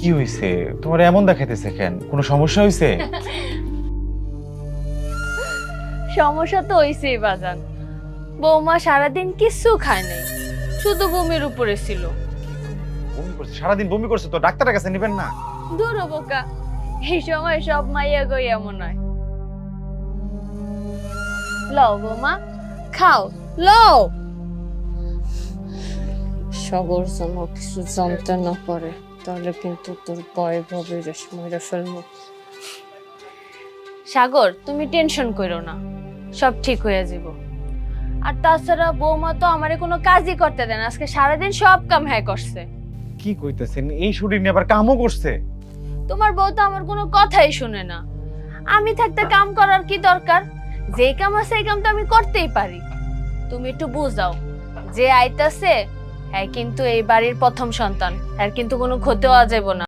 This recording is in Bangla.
কি হয়েছে তোমার এমন দেখাইতেছে কেন? কোনো সমস্যা হয়েছে সমস্যা তো হইছেই বাজান। বৌমা সারাদিন কিচ্ছু খায় নাই শুধু বমির উপরে ছিল। বমি করছে? সারাদিন বমি করছে তো? ডাক্তারের কাছে নেবেন না? দূর হ বোকা এই সময় সব মাইয়া গই এমন হয়। লও বৌমা খাও লও। সবর যেন কিছু জানতে না পারে তাহলে কিন্তু তোর ভয় ভাবে রেশমাইরা ফেলব সাগর তুমি টেনশন করো না। সব ঠিক হয়ে যাব। আর তাছাড়া বৌমা তো আমারে কোনো কাজই করতে দেন আজকে সারাদিন সব কাম হ্যাঁ করছে। কি কইতেছেন? এই শুটিং নিয়ে আবার কামও করছে? তোমার বউ তো আমার কোনো কথাই শুনে না। আমি থাকতে কাম করার কি দরকার? যে কাম আছে এই কাম তো আমি করতেই পারি। তুমি একটু বুঝাও যে আইতাছে হ্যাঁ কিন্তু এই বাড়ির প্রথম সন্তান। আর কিন্তু কোনো ক্ষতি হওয়া যাইব না।